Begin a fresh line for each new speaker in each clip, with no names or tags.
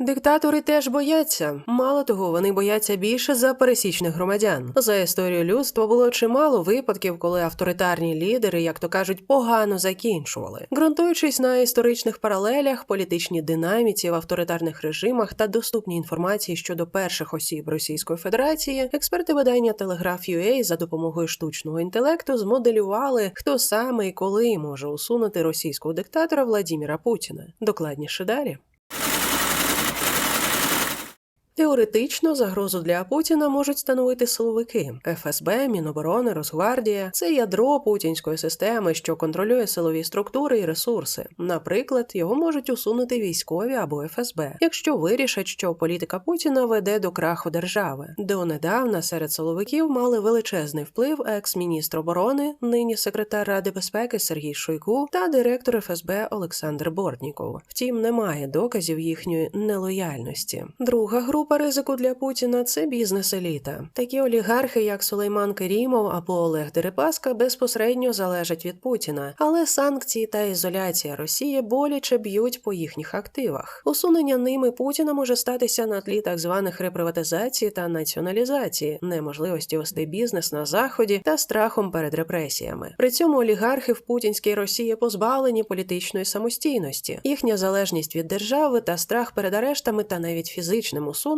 Диктатори теж бояться. Мало того, вони бояться більше за пересічних громадян. За історію людства було чимало випадків, коли авторитарні лідери, як то кажуть, погано закінчували. Ґрунтуючись на історичних паралелях, політичній динаміці в авторитарних режимах та доступній інформації щодо перших осіб Російської Федерації, експерти видання Телеграф UA за допомогою штучного інтелекту змоделювали, хто саме і коли може усунути російського диктатора Владіміра Путіна. Докладніше далі. Теоретично загрозу для Путіна можуть становити силовики ФСБ, Міноборони, Росгвардія. Це ядро путінської системи, що контролює силові структури і ресурси. Наприклад, його можуть усунути військові або ФСБ, якщо вирішать, що політика Путіна веде до краху держави. Донедавна серед силовиків мали величезний вплив екс-міністр оборони, нині секретар Ради безпеки Сергій Шойгу та директор ФСБ Олександр Бортніков. Втім, немає доказів їхньої нелояльності. Друга група ризику для Путіна це бізнес-еліта. Такі олігархи, як Сулейман Керімов або Олег Дерипаска, безпосередньо залежать від Путіна, але санкції та ізоляція Росії боляче б'ють по їхніх активах. Усунення ними Путіна може статися на тлі так званих реприватизації та націоналізації, неможливості вести бізнес на заході та страхом перед репресіями. При цьому олігархи в путінській Росії позбавлені політичної самостійності. Їхня залежність від держави та страх перед арештами та навіть фізичним усуненням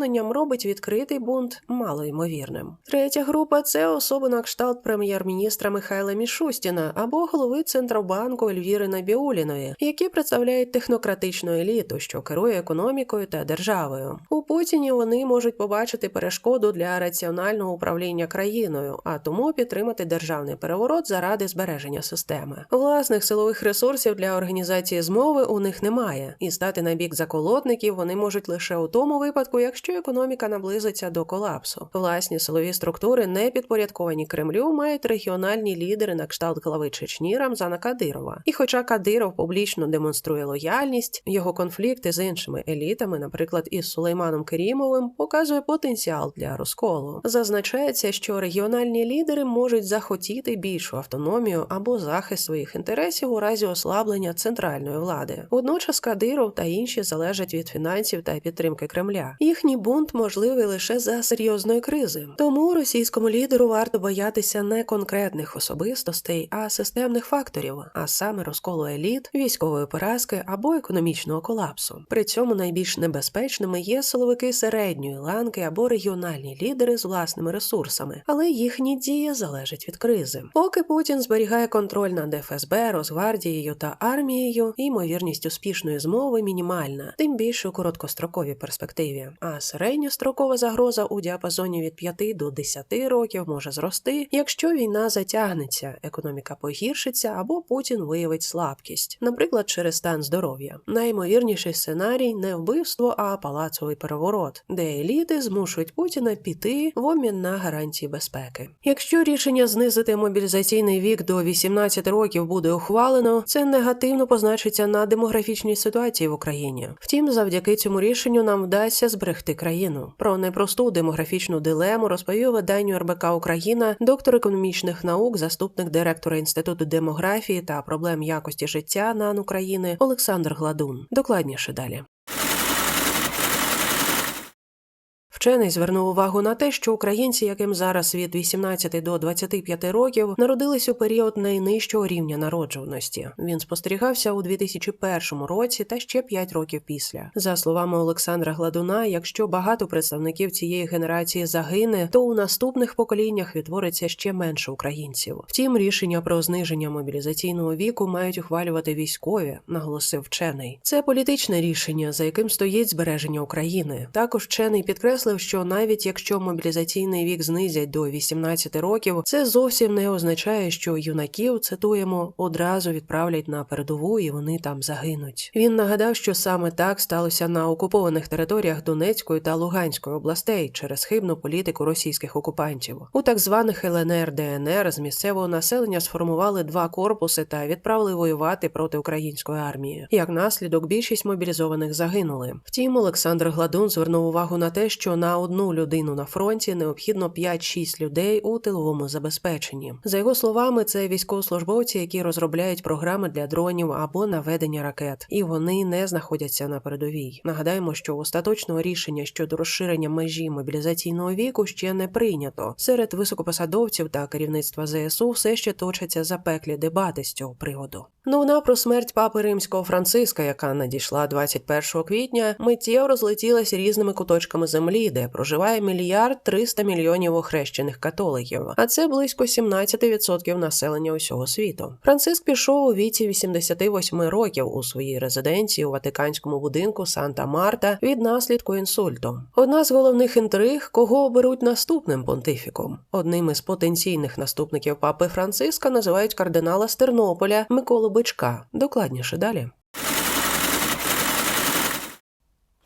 робить відкритий бунт малоймовірним. Третя група це особи на кшталт прем'єр-міністра Михайла Мішустіна або голови Центробанку Ельвіри Набіуліної, які представляють технократичну еліту, що керує економікою та державою. У Путіні вони можуть побачити перешкоду для раціонального управління країною, а тому підтримати державний переворот заради збереження системи. Власних силових ресурсів для організації змови у них немає, і стати на бік заколотників вони можуть лише у тому випадку, якщо економіка наблизиться до колапсу. Власні силові структури, не підпорядковані Кремлю, мають регіональні лідери на кшталт глави Чечні Рамзана Кадирова. І хоча Кадиров публічно демонструє лояльність, його конфлікти з іншими елітами, наприклад, із Сулейманом Керімовим, показує потенціал для розколу. Зазначається, що регіональні лідери можуть захотіти більшу автономію або захист своїх інтересів у разі ослаблення центральної влади. Водночас Кадиров та інші залежать від фінансів та підтримки Кремля. Їхній бунт можливий лише за серйозної кризи. Тому російському лідеру варто боятися не конкретних особистостей, а системних факторів, а саме розколу еліт, військової поразки або економічного колапсу. При цьому найбільш небезпечними є силовики середньої ланки або регіональні лідери з власними ресурсами, але їхні дії залежать від кризи. Поки Путін зберігає контроль над ФСБ, Росгвардією та армією, ймовірність успішної змови мінімальна, тим більше у короткостроковій перспективі. А середньострокова загроза у діапазоні від 5 до 10 років може зрости, якщо війна затягнеться, економіка погіршиться або Путін виявить слабкість, наприклад, через стан здоров'я. Найімовірніший сценарій не вбивство, а палацовий переворот, де еліти змушують Путіна піти в обмін на гарантії безпеки. Якщо рішення знизити мобілізаційний вік до 18 років буде ухвалено, це негативно позначиться на демографічній ситуації в Україні. Втім, завдяки цьому рішенню нам вдасться зберегти країну. Про непросту демографічну дилему розповів виданню РБК Україна, доктор економічних наук, заступник директора інституту демографії та проблем якості життя НАН України Олександр Гладун. Докладніше далі. Вчений звернув увагу на те, що українці, яким зараз від 18 до 25 років, народились у період найнижчого рівня народжуваності. Він спостерігався у 2001 році та ще 5 років після. За словами Олександра Гладуна, якщо багато представників цієї генерації загине, то у наступних поколіннях відтвориться ще менше українців. Втім, рішення про зниження мобілізаційного віку мають ухвалювати військові, наголосив вчений. Це політичне рішення, за яким стоїть збереження України. Також вчений підкреслив, що навіть якщо мобілізаційний вік знизять до 18 років, це зовсім не означає, що юнаків цитуємо одразу відправлять на передову і вони там загинуть. Він нагадав, що саме так сталося на окупованих територіях Донецької та Луганської областей через хибну політику російських окупантів. У так званих ЛНР ДНР з місцевого населення сформували два корпуси та відправили воювати проти української армії. Як наслідок, більшість мобілізованих загинули. Втім, Олександр Гладун звернув увагу на те, що на одну людину на фронті необхідно 5-6 людей у тиловому забезпеченні. За його словами, це військовослужбовці, які розробляють програми для дронів або наведення ракет, і вони не знаходяться на передовій. Нагадаємо, що остаточного рішення щодо розширення межі мобілізаційного віку ще не прийнято. Серед високопосадовців та керівництва ЗСУ все ще точаться запеклі дебати з цього приводу. Новина про смерть папи римського Франциска, яка надійшла 21 квітня, миттєво розлетілась різними куточками землі, де проживає мільярд 300 мільйонів охрещених католиків, а це близько 17% населення усього світу. Франциск пішов у віці 88 років у своїй резиденції у Ватиканському будинку Санта-Марта від наслідку інсульту. Одна з головних інтриг, кого оберуть наступним понтифіком. Одним із потенційних наступників папи Франциска називають кардинала з Тернополя Миколу Бичка. Докладніше далі.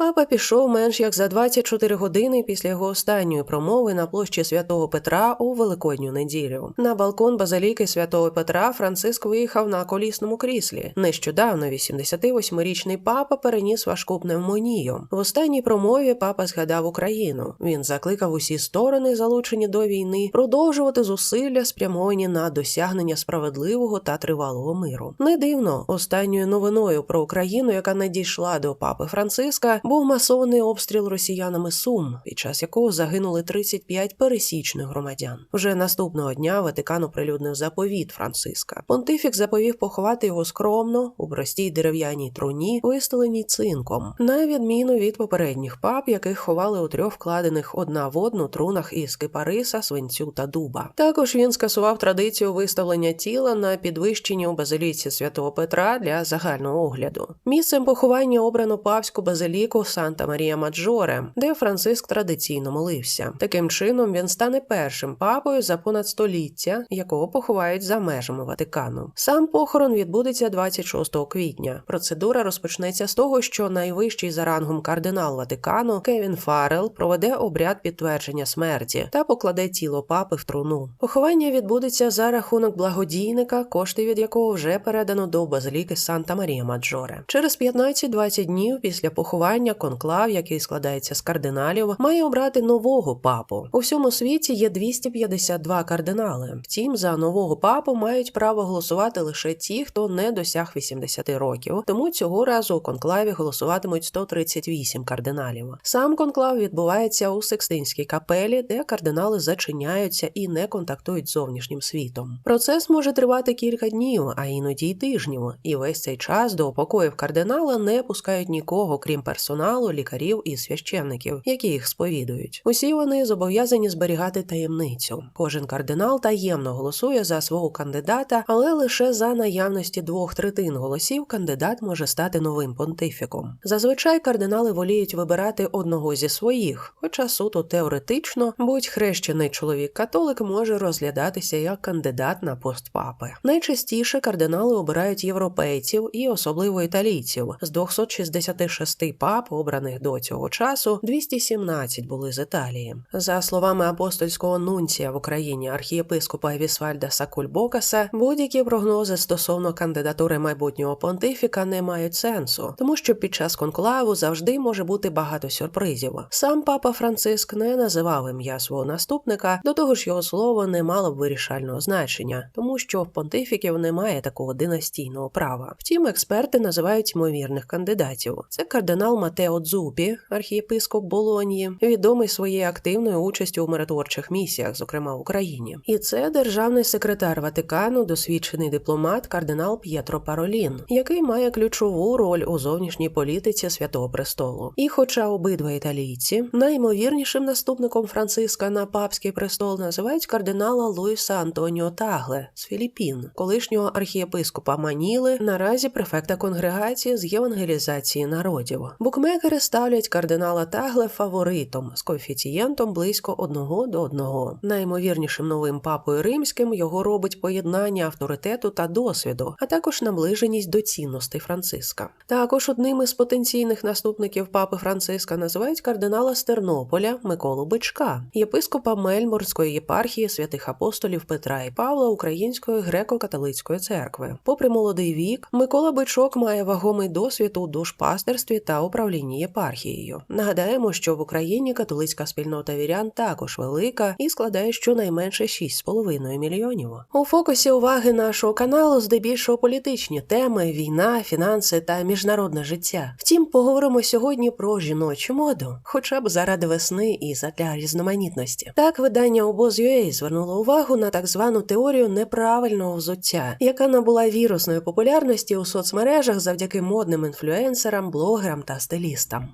Папа пішов менш як за 24 години після його останньої промови на площі святого Петра у Великодню неділю. На балкон базиліки святого Петра Франциск виїхав на колісному кріслі. Нещодавно 88-річний папа переніс важку пневмонію. В останній промові папа згадав Україну. Він закликав усі сторони, залучені до війни, продовжувати зусилля, спрямовані на досягнення справедливого та тривалого миру. Не дивно, останньою новиною про Україну, яка надійшла до папи Франциска, був масований обстріл росіянами Сум, під час якого загинули 35 пересічних громадян. Вже наступного дня Ватикан оприлюднив заповіт Франциска. Понтифік заповів поховати його скромно у простій дерев'яній труні, вистеленій цинком, на відміну від попередніх пап, яких ховали у трьох вкладених одна в одну трунах із кипариса, свинцю та дуба. Також він скасував традицію виставлення тіла на підвищенні у базиліці святого Петра для загального огляду. Місцем поховання обрано павську базиліку Санта Марія Маджоре, де Франциск традиційно молився. Таким чином він стане першим папою за понад століття, якого поховають за межами Ватикану. Сам похорон відбудеться 26 квітня. Процедура розпочнеться з того, що найвищий за рангом кардинал Ватикану Кевін Фаррел проведе обряд підтвердження смерті та покладе тіло папи в труну. Поховання відбудеться за рахунок благодійника, кошти від якого вже передано до базиліки Санта Марія Маджоре. Через 15-20 днів після поховання конклав, який складається з кардиналів, має обрати нового папу. У всьому світі є 252 кардинали. Втім, за нового папу мають право голосувати лише ті, хто не досяг 80 років. Тому цього разу у конклаві голосуватимуть 138 кардиналів. Сам конклав відбувається у Секстинській капелі, де кардинали зачиняються і не контактують з зовнішнім світом. Процес може тривати кілька днів, а іноді й тижнів. І весь цей час до покоїв кардинала не пускають нікого, крім персоналу, лікарів і священників, які їх сповідують. Усі вони зобов'язані зберігати таємницю. Кожен кардинал таємно голосує за свого кандидата, але лише за наявності двох третин голосів кандидат може стати новим понтифіком. Зазвичай кардинали воліють вибирати одного зі своїх, хоча суто теоретично будь хрещений чоловік-католик може розглядатися як кандидат на пост папи. Найчастіше кардинали обирають європейців і особливо італійців. З 266 пап, обраних до цього часу, 217 були з Італії. За словами апостольського нунція в Україні архієпископа Вісвальда Сакульбокаса, будь-які прогнози стосовно кандидатури майбутнього понтифіка не мають сенсу, тому що під час конклаву завжди може бути багато сюрпризів. Сам папа Франциск не називав ім'я свого наступника, до того ж його слово не мало б вирішального значення, тому що в понтифіків немає такого династійного права. Втім, експерти називають ймовірних кандидатів. Це кардинал Матео Дзупі, архієпископ Болонії, відомий своєю активною участю у миротворчих місіях, зокрема в Україні. І це державний секретар Ватикану, досвідчений дипломат кардинал П'єтро Паролін, який має ключову роль у зовнішній політиці Святого Престолу. І, хоча обидва італійці, найімовірнішим наступником Франциска на папський престол називають кардинала Луїса Антоніо Тагле з Філіппін, колишнього архієпископа Маніли, наразі префекта конгрегації з євангелізації народів. Букмекери ставлять кардинала Тагле фаворитом з коефіцієнтом близько одного до одного. Найімовірнішим новим папою римським його робить поєднання авторитету та досвіду, а також наближеність до цінностей Франциска. Також одним із потенційних наступників папи Франциска називають кардинала з Тернополя Миколу Бичка, єпископа Мельбурнської єпархії святих апостолів Петра і Павла Української греко-католицької церкви. Попри молодий вік, Микола Бичок має вагомий досвід у душпастерстві та управлінні управлінні єпархією. Нагадаємо, що в Україні католицька спільнота вірян також велика і складає щонайменше 6,5 мільйонів. У фокусі уваги нашого каналу здебільшого політичні теми: війна, фінанси та міжнародне життя. Втім, поговоримо сьогодні про жіночу моду, хоча б заради весни і задля різноманітності. Так, видання обоз.ua звернуло увагу на так звану теорію неправильного взуття, яка набула вірусної популярності у соцмережах завдяки модним інфлюенсерам, блогерам та стилістам.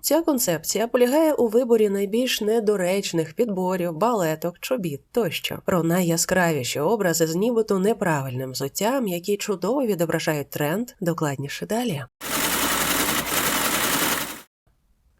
Ця концепція полягає у виборі найбільш недоречних підборів, балеток, чобіт тощо. Про найяскравіші образи з нібито неправильним взуттям, які чудово відображають тренд, докладніше далі.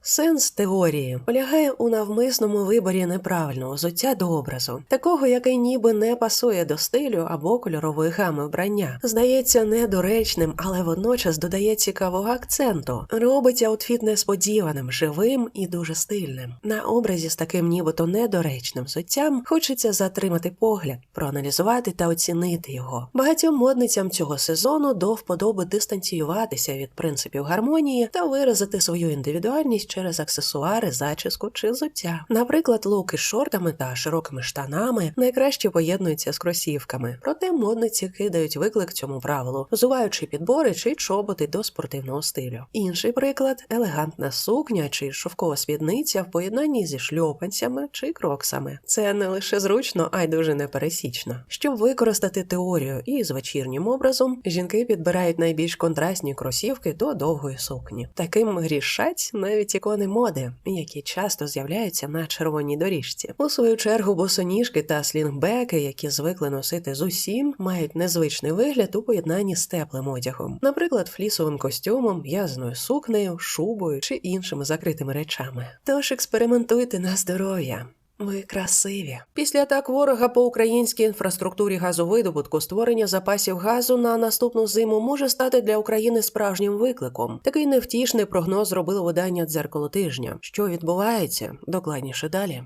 Сенс теорії полягає у навмисному виборі неправильного взуття до образу, такого, який ніби не пасує до стилю або кольорової гами вбрання. Здається недоречним, але водночас додає цікавого акценту, робить аутфіт несподіваним, живим і дуже стильним. На образі з таким нібито недоречним взуттям хочеться затримати погляд, проаналізувати та оцінити його. Багатьом модницям цього сезону до вподоби дистанціюватися від принципів гармонії та виразити свою індивідуальність через аксесуари, зачіску чи взуття. Наприклад, луки з шортами та широкими штанами найкраще поєднуються з кросівками, проте модниці кидають виклик цьому правилу, взуваючи підбори чи чоботи до спортивного стилю. Інший приклад елегантна сукня чи шовкова спідниця в поєднанні зі шльопанцями чи кроксами. Це не лише зручно, а й дуже непересічно. Щоб використати теорію і з вечірнім образом, жінки підбирають найбільш контрастні кросівки до довгої сукні. Таким грішать навіть ікони моди, які часто з'являються на червоній доріжці. У свою чергу босоніжки та слінгбеки, які звикли носити з усім, мають незвичний вигляд у поєднанні з теплим одягом, наприклад, флісовим костюмом, в'язаною сукнею, шубою чи іншими закритими речами. Тож експериментуйте на здоров'я. Ви красиві. Після атак ворога по українській інфраструктурі газовидобутку створення запасів газу на наступну зиму може стати для України справжнім викликом. Такий невтішний прогноз зробило видання дзеркало тижня. Що відбувається? Докладніше далі.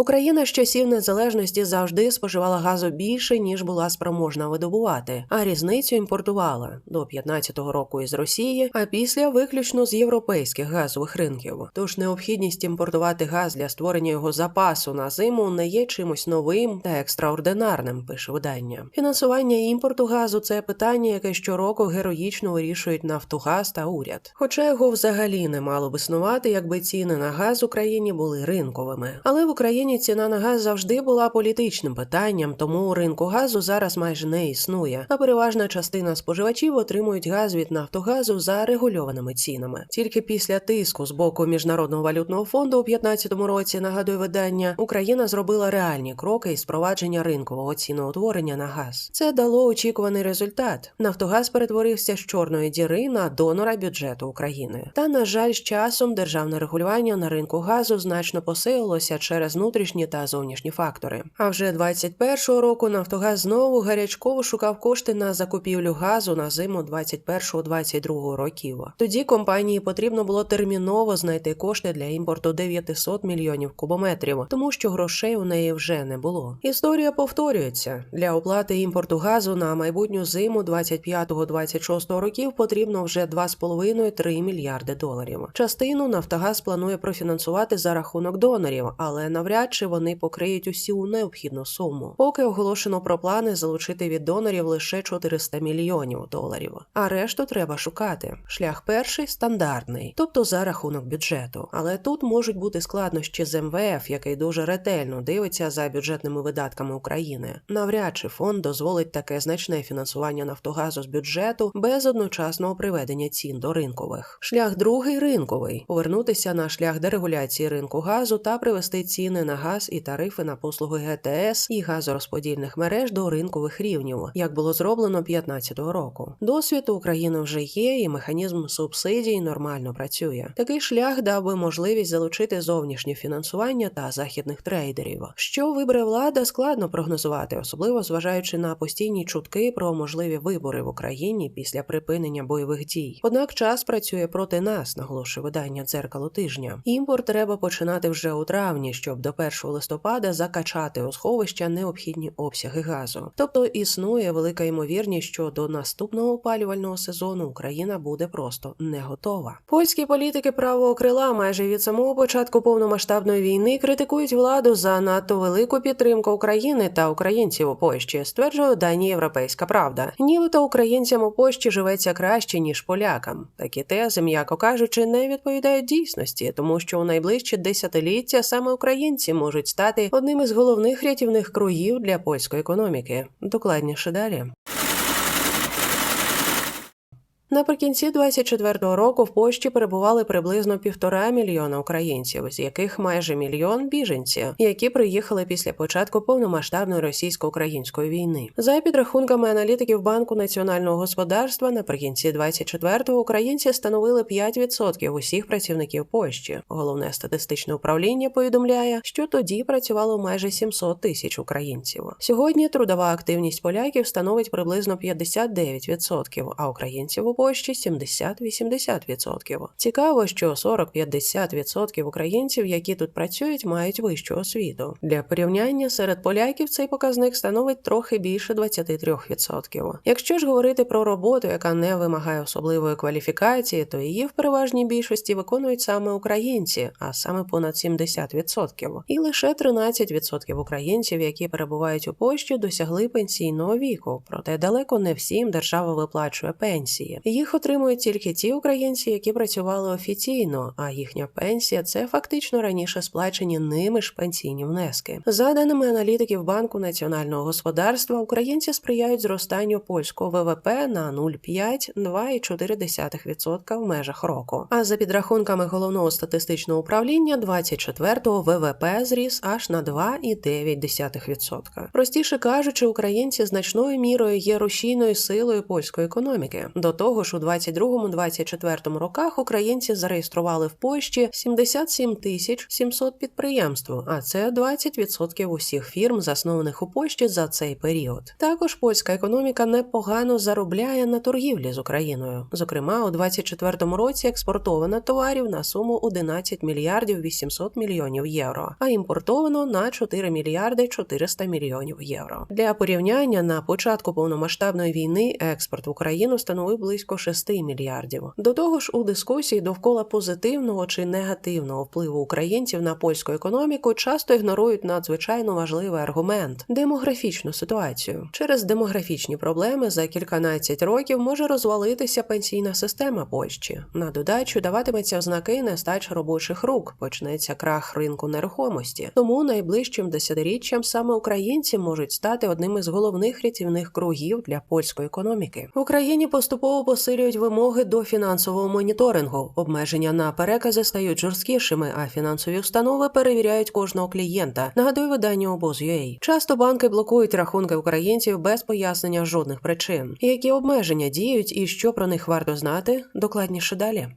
Україна з часів незалежності завжди споживала газу більше, ніж була спроможна видобувати, а різницю імпортувала до 15-го року із Росії, а після виключно з європейських газових ринків. Тож необхідність імпортувати газ для створення його запасу на зиму не є чимось новим та екстраординарним. Пише видання. Фінансування імпорту газу це питання, яке щороку героїчно вирішують Нафтогаз та уряд. Хоча його взагалі не мало б існувати, якби ціни на газ Україні були ринковими. Але в Україні ціна на газ завжди була політичним питанням, тому ринку газу зараз майже не існує. А переважна частина споживачів отримують газ від Нафтогазу за регульованими цінами. Тільки після тиску з боку міжнародного валютного фонду у 2015 році нагадує видання, Україна зробила реальні кроки із впровадження ринкового ціноутворення на газ. Це дало очікуваний результат. Нафтогаз перетворився з чорної діри на донора бюджету України. Та на жаль, з часом державне регулювання на ринку газу значно посилилося через внутрішні та зовнішні фактори. А вже 21-го року Нафтогаз знову гарячково шукав кошти на закупівлю газу на зиму 21-22 років. Тоді компанії потрібно було терміново знайти кошти для імпорту 900 мільйонів кубометрів, тому що грошей у неї вже не було. Історія повторюється для оплати імпорту газу на майбутню зиму 25-26 років потрібно вже 2,5-3 мільярди доларів. Частину Нафтогаз планує профінансувати за рахунок донорів, але навряд чи вони покриють усю необхідну суму. Поки оголошено про плани залучити від донорів лише 400 мільйонів доларів. А решту треба шукати. Шлях перший стандартний, тобто за рахунок бюджету. Але тут можуть бути складнощі з МВФ, який дуже ретельно дивиться за бюджетними видатками України. Навряд чи фонд дозволить таке значне фінансування Нафтогазу з бюджету без одночасного приведення цін до ринкових. Шлях другий ринковий повернутися на шлях дерегуляції ринку газу та привести ціни на газ і тарифи на послуги ГТС і газорозподільних мереж до ринкових рівнів, як було зроблено 2015 року. Досвід України вже є, і механізм субсидій нормально працює. Такий шлях дав би можливість залучити зовнішнє фінансування та західних трейдерів. Що вибере влада, складно прогнозувати, особливо зважаючи на постійні чутки про можливі вибори в Україні після припинення бойових дій. Однак час працює проти нас, наголошує видання дзеркало тижня. Імпорт треба починати вже у травні, щоб до 1 листопада закачати у сховища необхідні обсяги газу. Тобто існує велика ймовірність, що до наступного опалювального сезону Україна буде просто не готова. Польські політики правого крила майже від самого початку повномасштабної війни критикують владу за надто велику підтримку України та українців у Польщі, стверджує дані Європейська Правда. Нібито українцям у Польщі живеться краще ніж полякам. Такі тези, м'яко кажучи, не відповідають дійсності, тому що у найближчі десятиліття саме українці можуть стати одним із головних рятівних кругів для польської економіки. Докладніше далі. Наприкінці 24-го року в Польщі перебували приблизно півтора мільйона українців, з яких майже мільйон біженців, які приїхали після початку повномасштабної російсько-української війни. За підрахунками аналітиків банку національного господарства, наприкінці 24-го українці становили 5% усіх працівників Польщі. Головне статистичне управління повідомляє, що тоді працювало майже 700 тисяч українців. Сьогодні трудова активність поляків становить приблизно 59%, а українців у Польщі 70-80%. Цікаво, що 40-50% українців, які тут працюють, мають вищу освіту. Для порівняння серед поляків цей показник становить трохи більше 23%. Якщо ж говорити про роботу, яка не вимагає особливої кваліфікації, то її в переважній більшості виконують саме українці, а саме понад 70%. І лише 13% українців, які перебувають у Польщі, досягли пенсійного віку. Проте далеко не всім держава виплачує пенсії. Їх отримують тільки ті українці, які працювали офіційно, а їхня пенсія це фактично раніше сплачені ними ж пенсійні внески. За даними аналітиків банку національного господарства, українці сприяють зростанню польського ВВП на 0,5-2,4% в межах року. А за підрахунками головного статистичного управління, 24-го ВВП зріс аж на 2,9%. Простіше кажучи, українці значною мірою є рушійною силою польської економіки. До того ж, у 22-24 роках українці зареєстрували в Польщі 77 тисяч 700 підприємств, а це 20% усіх фірм, заснованих у Польщі за цей період. Також польська економіка непогано заробляє на торгівлі з Україною. Зокрема, у 24 році експортовано товарів на суму 11 мільярдів 800 мільйонів євро, а імпортовано на 4 мільярди 400 мільйонів євро. Для порівняння на початку повномасштабної війни експорт в Україну становив близько 6 мільярдів. До того ж, у дискусії довкола позитивного чи негативного впливу українців на польську економіку часто ігнорують надзвичайно важливий аргумент демографічну ситуацію. Через демографічні проблеми за кільканадцять років може розвалитися пенсійна система Польщі. На додачу даватиметься ознаки нестачі робочих рук, почнеться крах ринку нерухомості. Тому найближчим десятиріччям саме українці можуть стати одним із головних рятівних кругів для польської економіки. В Україні поступово посилюють вимоги до фінансового моніторингу. Обмеження на перекази стають жорсткішими, а фінансові установи перевіряють кожного клієнта. Нагадую видання обоз.ua. Часто банки блокують рахунки українців без пояснення жодних причин. Які обмеження діють і що про них варто знати? Докладніше далі.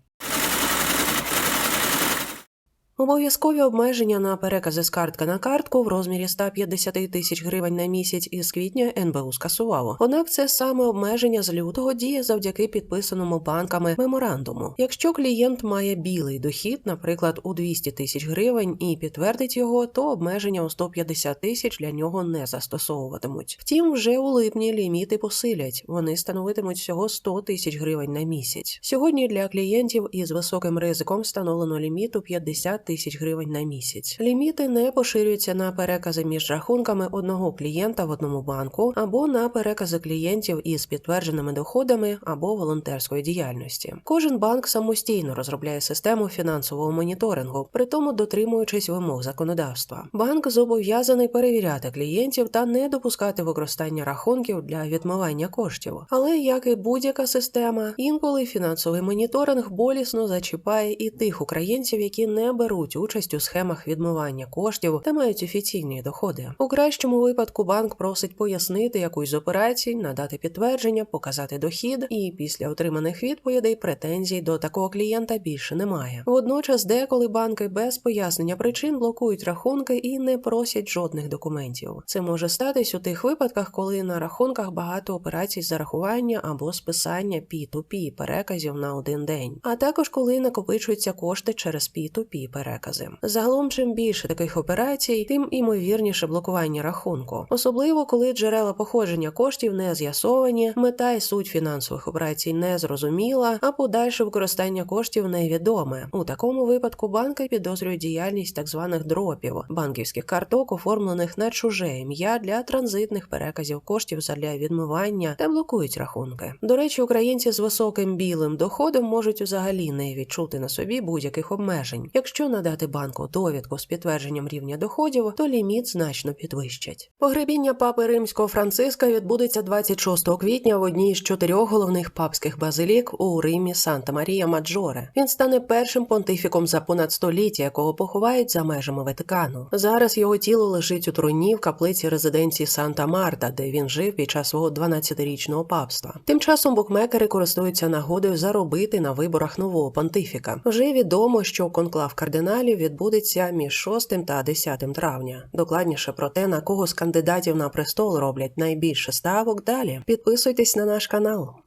Обов'язкові обмеження на перекази з картка на картку в розмірі 150 тисяч гривень на місяць із квітня НБУ скасувало. Однак це саме обмеження з лютого діє завдяки підписаному банками меморандуму. Якщо клієнт має білий дохід, наприклад, у 200 тисяч гривень, і підтвердить його, то обмеження у 150 тисяч для нього не застосовуватимуть. Втім, вже у липні ліміти посилять. Вони становитимуть всього 100 тисяч гривень на місяць. Сьогодні для клієнтів із високим ризиком встановлено ліміт у 50 тисяч гривень на місяць. Ліміти не поширюються на перекази між рахунками одного клієнта в одному банку або на перекази клієнтів із підтвердженими доходами або волонтерської діяльності. Кожен банк самостійно розробляє систему фінансового моніторингу, при тому дотримуючись вимог законодавства. Банк зобов'язаний перевіряти клієнтів та не допускати використання рахунків для відмивання коштів. Але як і будь-яка система, інколи фінансовий моніторинг болісно зачіпає і тих українців, які не беруть участь у схемах відмивання коштів та мають офіційні доходи. У кращому випадку банк просить пояснити якусь з операцій, надати підтвердження, показати дохід, і після отриманих відповідей претензій до такого клієнта більше немає. Водночас, деколи банки без пояснення причин блокують рахунки і не просять жодних документів. Це може статись у тих випадках, коли на рахунках багато операцій зарахування або списання P2P переказів на один день, а також коли накопичуються кошти через P2P перекази. Перекази. Загалом, чим більше таких операцій, тим імовірніше блокування рахунку, особливо коли джерела походження коштів не з'ясовані, мета і суть фінансових операцій не зрозуміла, а подальше використання коштів невідоме. У такому випадку банки підозрюють діяльність так званих дропів банківських карток, оформлених на чуже ім'я для транзитних переказів коштів задля відмивання та блокують рахунки. До речі, українці з високим білим доходом можуть взагалі не відчути на собі будь-яких обмежень. Якщо надати банку довідку з підтвердженням рівня доходів, то ліміт значно підвищать. Погребіння папи римського Франциска відбудеться 26 квітня в одній з чотирьох головних папських базилік у Римі Санта Марія Маджоре. Він стане першим понтифіком за понад століття, якого поховають за межами Ватикану. Зараз його тіло лежить у труні в каплиці резиденції Санта Марта, де він жив під час свого 12-річного папства. Тим часом букмекери користуються нагодою заробити на виборах нового понтифіка. Вже відомо, що конклав кардиналів відбудеться між 6 та 10 травня. Докладніше про те, на кого з кандидатів на престол роблять найбільше ставок. Далі підписуйтесь на наш канал.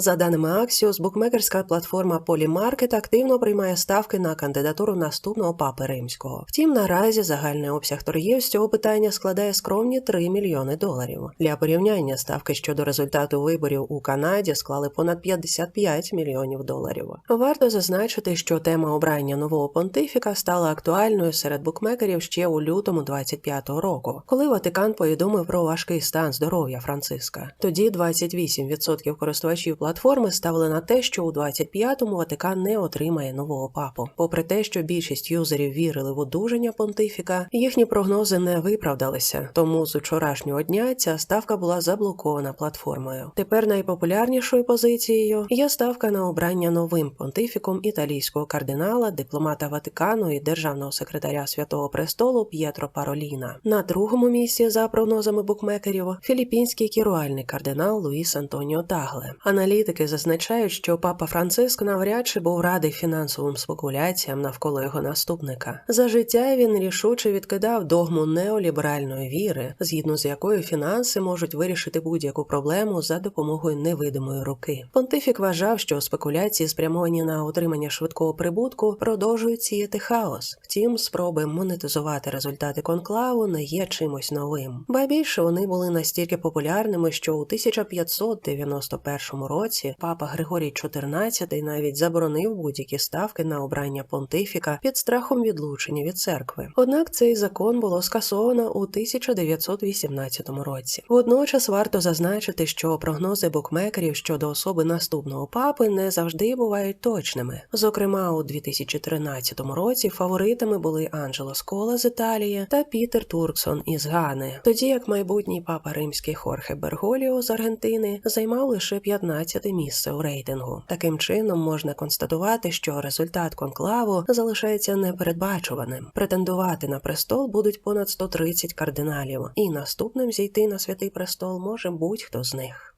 За даними Axios, букмекерська платформа Polymarket активно приймає ставки на кандидатуру наступного папи римського. Втім, наразі загальний обсяг торгів з цього питання складає скромні 3 мільйони доларів. Для порівняння ставки щодо результату виборів у Канаді склали понад 55 мільйонів доларів. Варто зазначити, що тема обрання нового понтифіка стала актуальною серед букмекерів ще у лютому 25-го року, коли Ватикан повідомив про важкий стан здоров'я Франциска. Тоді 28% користувачів платформи ставили на те, що у 25-му Ватикан не отримає нового папу. Попри те, що більшість юзерів вірили в одужання понтифіка, їхні прогнози не виправдалися. Тому з учорашнього дня ця ставка була заблокована платформою. Тепер найпопулярнішою позицією є ставка на обрання новим понтифіком італійського кардинала, дипломата Ватикану і державного секретаря Святого Престолу П'єтро Пароліна. На другому місці, за прогнозами букмекерів, філіппінський керуальний кардинал Луїс Антоніо Тагле. Аналітики зазначають, що папа Франциск навряд чи був радий фінансовим спекуляціям навколо його наступника. За життя він рішуче відкидав догму неоліберальної віри, згідно з якою фінанси можуть вирішити будь-яку проблему за допомогою невидимої руки. Понтифік вважав, що спекуляції, спрямовані на отримання швидкого прибутку, продовжують сіяти хаос. Втім, спроби монетизувати результати конклаву не є чимось новим. Ба більше вони були настільки популярними, що у 1591 році папа Григорій XIV навіть заборонив будь-які ставки на обрання понтифіка під страхом відлучення від церкви. Однак цей закон було скасовано у 1918 році. Водночас варто зазначити, що прогнози букмекерів щодо особи наступного папи не завжди бувають точними. Зокрема, у 2013 році фаворитами були Анджело Скола з Італії та Пітер Турксон із Гани, тоді як майбутній папа римський Хорхе Берголіо з Аргентини займав лише 15 місце у рейтингу. Таким чином можна констатувати, що результат конклаву залишається непередбачуваним. Претендувати на престол будуть понад 130 кардиналів, і наступним зійти на святий престол може будь-хто з них.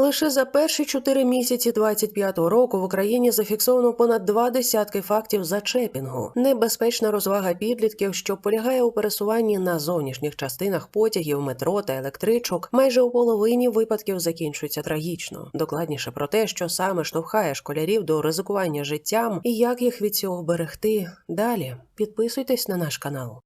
Лише за перші чотири місяці 25-го року в Україні зафіксовано понад два десятки фактів зачепінгу. Небезпечна розвага підлітків, що полягає у пересуванні на зовнішніх частинах потягів, метро та електричок, майже у половині випадків закінчується трагічно. Докладніше про те, що саме штовхає школярів до ризикування життям і як їх від цього вберегти. Далі підписуйтесь на наш канал.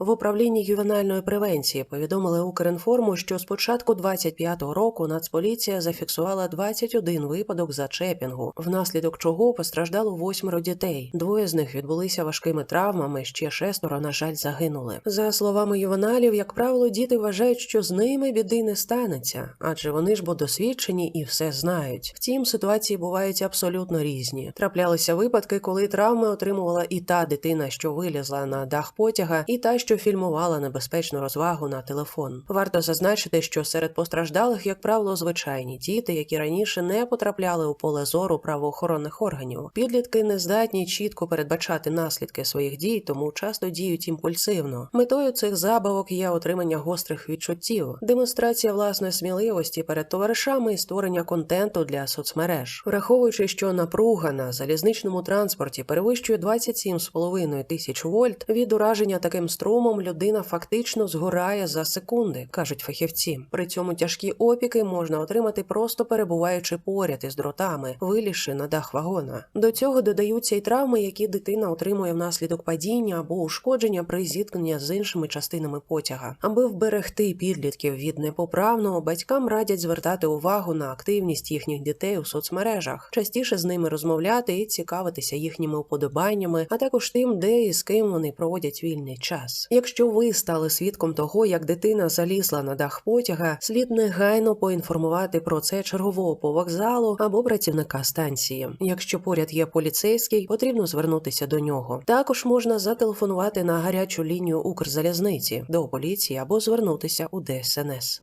В управлінні ювенальної превенції повідомили Укрінформу, що з початку 25-го року Нацполіція зафіксувала 21 випадок зачепінгу, внаслідок чого постраждало восьмеро дітей. Двоє з них відбулися важкими травмами. Ще шестеро, на жаль, загинули. За словами ювеналів, як правило, діти вважають, що з ними біди не станеться, адже вони ж бо досвідчені і все знають. Втім, ситуації бувають абсолютно різні. Траплялися випадки, коли травми отримувала і та дитина, що вилізла на дах потяга, і та, що фільмувала небезпечну розвагу на телефон. Варто зазначити, що серед постраждалих, як правило, звичайні діти, які раніше не потрапляли у поле зору правоохоронних органів. Підлітки не здатні чітко передбачати наслідки своїх дій, тому часто діють імпульсивно. Метою цих забавок є отримання гострих відчуттів, демонстрація власної сміливості перед товаришами і створення контенту для соцмереж, враховуючи, що напруга на залізничному транспорті перевищує 27,5 тисяч вольт від ураження таким струмом шумом людина фактично згорає за секунди, кажуть фахівці. При цьому тяжкі опіки можна отримати просто перебуваючи поряд із дротами, вилізши на дах вагона. До цього додаються й травми, які дитина отримує внаслідок падіння або ушкодження при зіткненні з іншими частинами потяга. Аби вберегти підлітків від непоправного, батькам радять звертати увагу на активність їхніх дітей у соцмережах, частіше з ними розмовляти і цікавитися їхніми уподобаннями, а також тим, де і з ким вони проводять вільний час. Якщо ви стали свідком того, як дитина залізла на дах потяга, слід негайно поінформувати про це чергового по вокзалу або працівника станції. Якщо поряд є поліцейський, потрібно звернутися до нього. Також можна зателефонувати на гарячу лінію Укрзалізниці до поліції або звернутися у ДСНС.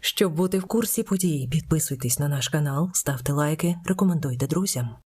Щоб бути в курсі подій, підписуйтесь на наш канал, ставте лайки, рекомендуйте друзям.